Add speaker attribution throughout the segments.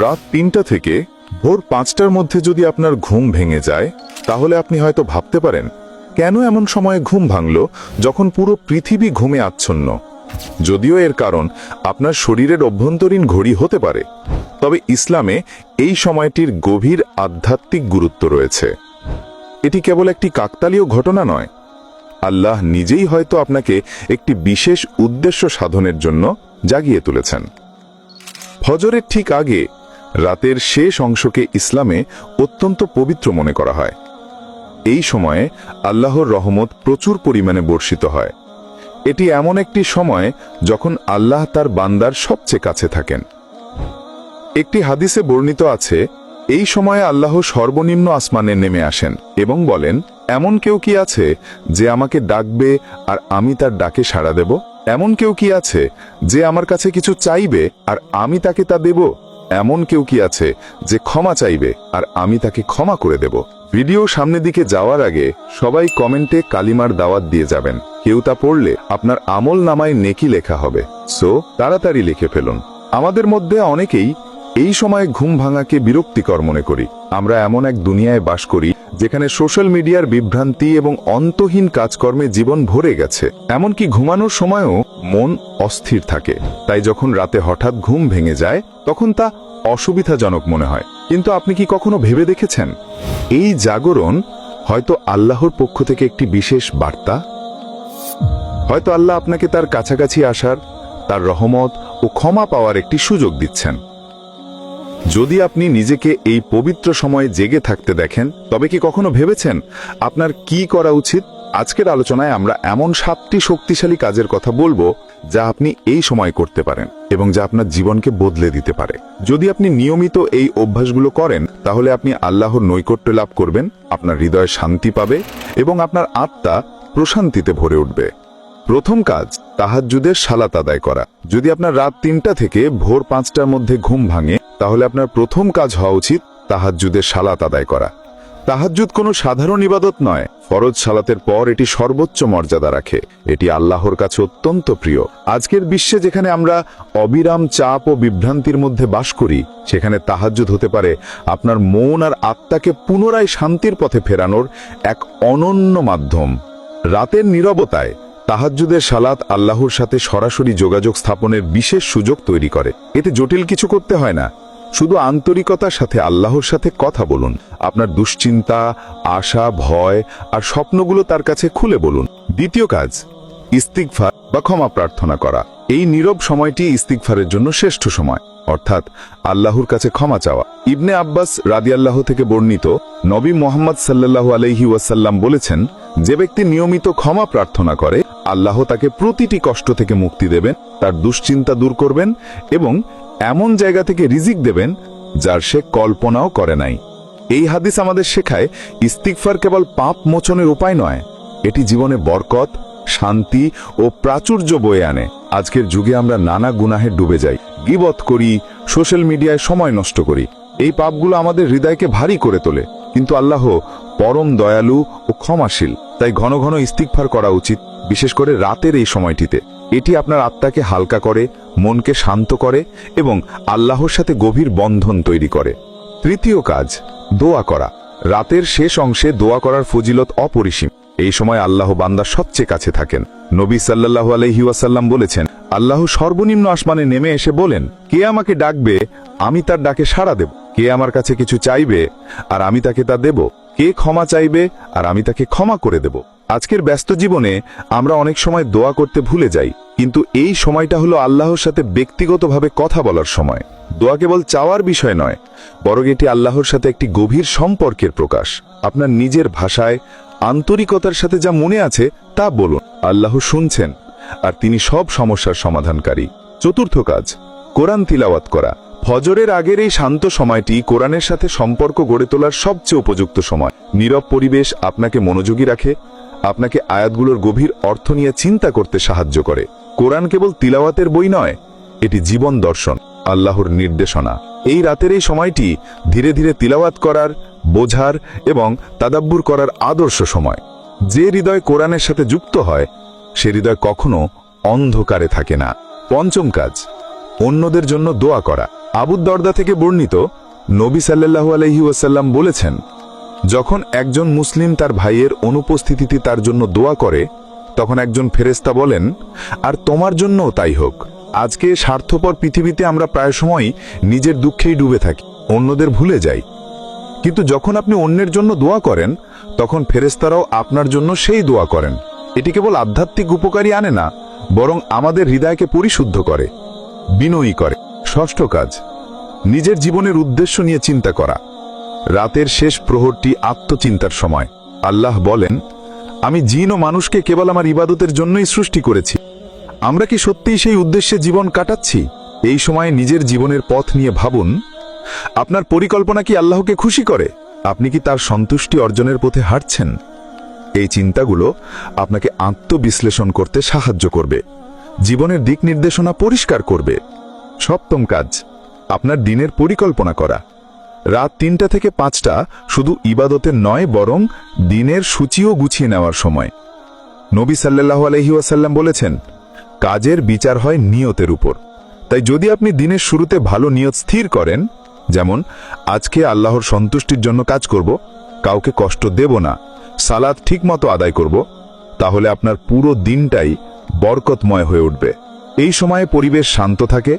Speaker 1: রাত তিনটা থেকে ভোর পাঁচটার মধ্যে যদি আপনার ঘুম ভেঙে যায়, তাহলে আপনি হয়তো ভাবতে পারেন, কেন এমন সময়ে ঘুম ভাঙল যখন পুরো পৃথিবী ঘুমে আচ্ছন্ন? যদিও এর কারণ আপনার শরীরের অভ্যন্তরীণ ঘড়ি হতে পারে, তবে ইসলামে এই সময়টির গভীর আধ্যাত্মিক গুরুত্ব রয়েছে। এটি কেবল একটি কাকতালীয় ঘটনা নয়। আল্লাহ নিজেই হয়তো আপনাকে একটি বিশেষ উদ্দেশ্য সাধনের জন্য জাগিয়ে তুলেছেন। ফজরের ঠিক আগে রাতের শেষ অংশকে ইসলামে অত্যন্ত পবিত্র মনে করা হয়। এই সময়ে আল্লাহর রহমত প্রচুর পরিমাণে বর্ষিত হয়। এটি এমন একটি সময় যখন আল্লাহ তার বান্দার সবচেয়ে কাছে থাকেন। একটি হাদিসে বর্ণিত আছে, এই সময়ে আল্লাহ সর্বনিম্ন আসমানে নেমে আসেন এবং বলেন, এমন কেউ কি আছে যে আমাকে ডাকবে আর আমি তার ডাকে সাড়া দেব? এমন কেউ কি আছে যে আমার কাছে কিছু চাইবে আর আমি তাকে তা দেব? এমন কেউ কি আছে যে ক্ষমা চাইবে আর আমি তাকে ক্ষমা করে দেব। ভিডিও সামনে দিকে যাওয়ার আগে সবাই কমেন্টে কালিমার দাওয়াত দিয়ে যাবেন। কেউ তা পড়লে আপনার আমল নামায় নেকি লেখা হবে। সো, তাড়াতাড়ি লিখে ফেলুন। আমাদের মধ্যে অনেকেই এই সময় ঘুম ভাঙাকে বিরক্তিকর মনে করি। আমরা এমন এক দুনিয়ায় বাস করি যেখানে সোশ্যাল মিডিয়ার বিভ্রান্তি এবং অন্তহীন কাজকর্মে জীবন ভরে গেছে। এমনকি ঘুমানোর সময়ও মন অস্থির থাকে। তাই যখন রাতে হঠাৎ ঘুম ভেঙে যায়, তখন তা অসুবিধাজনক মনে হয়। কিন্তু আপনি কি কখনো ভেবে দেখেছেন? এই জাগরণ হয়তো আল্লাহর পক্ষ থেকে একটি বিশেষ বার্তা? হয়তো আল্লাহ আপনাকে তার কাছাকাছি আসার, তার রহমত ও ক্ষমা পাওয়ার একটি সুযোগ দিচ্ছেন। যদি আপনি নিজেকে এই পবিত্র সময়ে জেগে থাকতে দেখেন, তবে কি কখনো ভেবেছেন আপনার কি করা উচিত? আজকের আলোচনায় আমরা এমন সাতটি শক্তিশালী কাজের কথা বলব যা আপনি এই সময় করতে পারেন এবং যা আপনার জীবনকে বদলে দিতে পারে। যদি আপনি নিয়মিত এই অভ্যাসগুলো করেন, তাহলে আপনি আল্লাহর নৈকট্য লাভ করবেন, আপনার হৃদয় শান্তি পাবে এবং আপনার আত্মা প্রশান্তিতে ভরে উঠবে। প্রথম কাজ, তাহাজ্জুদের সালাত আদায় করা। যদি আপনার রাত তিনটা থেকে ভোর পাঁচটার মধ্যে ঘুম ভাঙে, তাহলে আপনার প্রথম কাজ হওয়া উচিত তাহাজ্জুদের সালাত আদায় করা। তাহাজ্জুদ কোনো সাধারণ ইবাদত নয়। ফরজ সালাতের পর এটি সর্বোচ্চ মর্যাদা রাখে। এটি আল্লাহর কাছে অত্যন্ত প্রিয়। আজকের বিশ্বে যেখানে আমরা অবিরাম চাপ ও বিভ্রান্তির মধ্যে বাস করি, সেখানে তাহাজ্জুদ হতে পারে আপনার মন আর আত্মাকে পুনরায় শান্তির পথে ফেরানোর এক অনন্য মাধ্যম। রাতের নীরবতায় তাহাজ্জুদের সালাত আল্লাহর সাথে সরাসরি যোগাযোগ স্থাপনের বিশেষ সুযোগ তৈরি করে। এতে জটিল কিছু করতে হয় না। শুধু আন্তরিকতার সাথে আল্লাহর সাথে কথা বলুন। আপনার দুশ্চিন্তা, আশা, ভয় আর স্বপ্নগুলো তার কাছে খুলে বলুন। দ্বিতীয় কাজ, ইস্তিগফার বা ক্ষমা প্রার্থনা করা। এই নীরব সময়টি ইস্তিগফারের জন্য শ্রেষ্ঠ সময়। অর্থাৎ আল্লাহর কাছে ক্ষমা চাওয়া। ইবনে আব্বাস রাদিয়াল্লাহ থেকে বর্ণিত নবী মোহাম্মদ সাল্লাল্লাহু আলাইহি ওয়াসাল্লাম বলেছেন, যে ব্যক্তি নিয়মিত ক্ষমা প্রার্থনা করে, আল্লাহ তাকে প্রতিটি কষ্ট থেকে মুক্তি দেবেন, তার দুশ্চিন্তা দূর করবেন এবং এমন জায়গা থেকে রিজিক দেবেন যার সে কল্পনাও করে নাই। এই হাদিস আমাদের শেখায়, ইস্তিগফার কেবল পাপ মোচনের উপায় নয়, এটি জীবনে বরকত, শান্তি ও প্রাচুর্য বয়ে আনে। আজকের যুগে আমরা নানা গুনাহে ডুবে যাই, গিবত করি, সোশ্যাল মিডিয়ায় সময় নষ্ট করি। এই পাপগুলো আমাদের হৃদয়কে ভারী করে তোলে। কিন্তু আল্লাহ পরম দয়ালু ও ক্ষমাশীল, তাই ঘন ঘন ইস্তিগফার করা উচিত, বিশেষ করে রাতের এই সময়টিতে। এটি আপনার আত্মাকে হালকা করে, মনকে শান্ত করে এবং আল্লাহর সাথে গভীর বন্ধন তৈরি করে। তৃতীয় কাজ, দোয়া করা। রাতের শেষ অংশে দোয়া করার ফজিলত অপরিসীম। এই সময় আল্লাহ বান্দা সবচেয়ে কাছে থাকেন। নবী সাল্লাল্লাহু আলাইহি ওয়াসাল্লাম বলেছেন, আল্লাহ সর্বনিম্ন আসমানে নেমে এসে বলেন, কে আমাকে ডাকবে, আমি তার ডাকে সাড়া দেব। কে আমার কাছে কিছু চাইবে, আর আমি তাকে তা দেব। কে ক্ষমা চাইবে, আর আমি তাকে ক্ষমা করে দেব। আজকের ব্যস্ত জীবনে আমরা অনেক সময় দোয়া করতে ভুলে যাই, কিন্তু এই সময়টা হলো আল্লাহর সাথে ব্যক্তিগতভাবে কথা বলার সময়। দোয়া কেবল চাওয়ার বিষয় নয়, বরং এটি আল্লাহর সাথে একটি গভীর সম্পর্কের প্রকাশ। আপনার নিজের ভাষায়, আন্তরিকতার সাথে যা মনে আছে তা বলুন। আল্লাহ শুনছেন, আর তিনি সব সমস্যার সমাধানকারী। চতুর্থ কাজ, কোরআন তিলাওয়াত করা। ফজরের আগের এই শান্ত সময়টি কোরআনের সাথে সম্পর্ক গড়ে তোলার সবচেয়ে উপযুক্ত সময়। নীরব পরিবেশ আপনাকে মনোযোগী রাখে আপনাকে আয়াতগুলোর গভীর অর্থ নিয়ে চিন্তা করতে সাহায্য করে। কোরআন কেবল তিলাওয়াতের বই নয়, এটি জীবন দর্শন, আল্লাহর নির্দেশনা। এই রাতের এই সময়টি ধীরে ধীরে তিলাওয়াত করার, বোঝার এবং তাদাব্বুর করার আদর্শ সময়। যে হৃদয় কোরআনের সাথে যুক্ত হয়, সে হৃদয় কখনো অন্ধকারে থাকে না। পঞ্চম কাজ, অন্যদের জন্য দোয়া করা। আবুদ্দর্দা থেকে বর্ণিত নবী সাল্লাল্লাহু আলহি ওয়াসাল্লাম বলেছেন যখন একজন মুসলিম তার ভাইয়ের অনুপস্থিতিতে তার জন্য দোয়া করে, তখন একজন ফেরেস্তা বলেন, আর তোমার জন্যও তাই হোক। আজকে স্বার্থপর পৃথিবীতে আমরা প্রায় সময়ই নিজের দুঃখেই ডুবে থাকি, অন্যদের ভুলে যাই। কিন্তু যখন আপনি অন্যের জন্য দোয়া করেন, তখন ফেরেস্তারাও আপনার জন্য সেই দোয়া করেন। এটি কেবল আধ্যাত্মিক উপকারী আনে না, বরং আমাদের হৃদয়কে পরিশুদ্ধ করে, বিনয়ী করে। ষষ্ঠ কাজ, নিজের জীবনের উদ্দেশ্য নিয়ে চিন্তা করা। রাতের শেষ প্রহরটি আত্মচিন্তার সময়। আল্লাহ বলেন, আমি জিন ও মানুষকে কেবল আমার ইবাদতের জন্যই সৃষ্টি করেছি। আমরা কি সত্যিই সেই উদ্দেশ্যে জীবন কাটাচ্ছি? এই সময়ে নিজের জীবনের পথ নিয়ে ভাবুন, আপনার পরিকল্পনা কি আল্লাহকে খুশি করে? আপনি কি তার সন্তুষ্টি অর্জনের পথে হাঁটছেন? এই চিন্তাগুলো আপনাকে আত্মবিশ্লেষণ করতে সাহায্য করবে, জীবনের দিক নির্দেশনা পরিষ্কার করবে। সপ্তম কাজ, আপনার দিনের পরিকল্পনা করা। রাত তিনটা থেকে পাঁচটা শুধু ইবাদতের নয়, বরং দিনের সূচিও গুছিয়ে নেওয়ার সময়। নবী সাল্লাল্লাহু আলহি ওয়াসাল্লাম বলেছেন, কাজের বিচার হয় নিয়তের উপর। তাই যদি আপনি দিনের শুরুতে ভালো নিয়ত স্থির করেন, যেমন, আজকে আল্লাহর সন্তুষ্টির জন্য কাজ করব, কাউকে কষ্ট দেব না, সালাদ ঠিকমতো আদায় করব, তাহলে আপনার পুরো দিনটাই বরকতময় হয়ে উঠবে। এই সময়ে পরিবেশ শান্ত থাকে,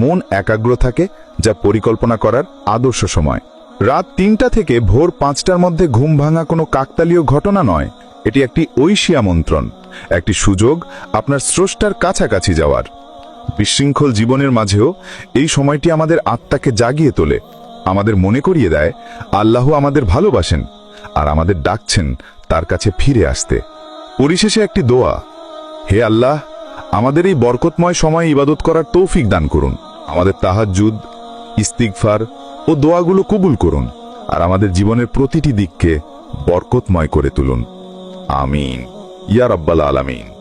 Speaker 1: মন একাগ্র থাকে, যা পরিকল্পনা করার আদর্শ সময়। রাত তিনটা থেকে ভোর পাঁচটার মধ্যে ঘুম ভাঙা কোনো কাকতালীয় ঘটনা নয়, এটি একটি ঐশী আমন্ত্রণ একটি সুযোগ আপনার স্রষ্টার কাছাকাছি যাওয়ার। বিশৃঙ্খল জীবনের মাঝেও এই সময়টি আমাদের আত্মাকে জাগিয়ে তোলে, আমাদের মনে করিয়ে দেয়, আল্লাহ আমাদের ভালোবাসেন আর আমাদের ডাকছেন তার কাছে ফিরে আসতে। পরিশেষে একটি দোয়া, হে আল্লাহ আমাদের এই বরকতময় সময় ইবাদত করার তৌফিক দান করুন। আমাদের তাহাজ্জুদ ইস্তিকফার ও দোয়াগুলো কবুল করুন আর আমাদের জীবনের প্রতিটি দিককে বরকতময় করে তুলুন। আমিন। ইয়া রাব্বাল আলামিন।